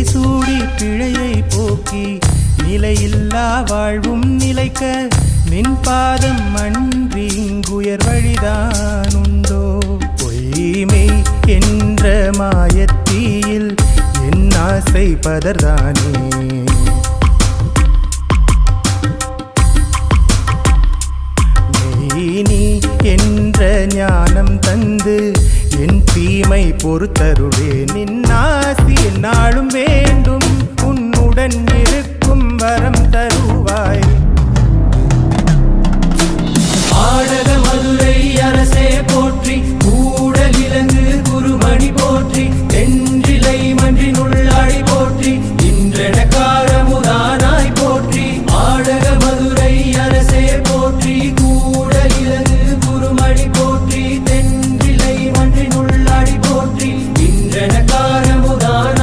நிலை சூடி பிழையை போக்கி நிலையில்லா வாழ்வும் நிலைக்க நின் பாதம் அன்றி இங்குயர் வழிதான் உண்டோ? பொய்மை என்ற மாயத்தீயில் என் ஆசை பதர்தானே? பொறுத்தருளே. நின்னாசி என்னாலும் வேண்டும். உன்னுடன் இருக்கும் வரம் தருவாய். ஆடக மதுரை அரசே போற்றி. கூடலிலங்கு குருமணி போற்றி. தென்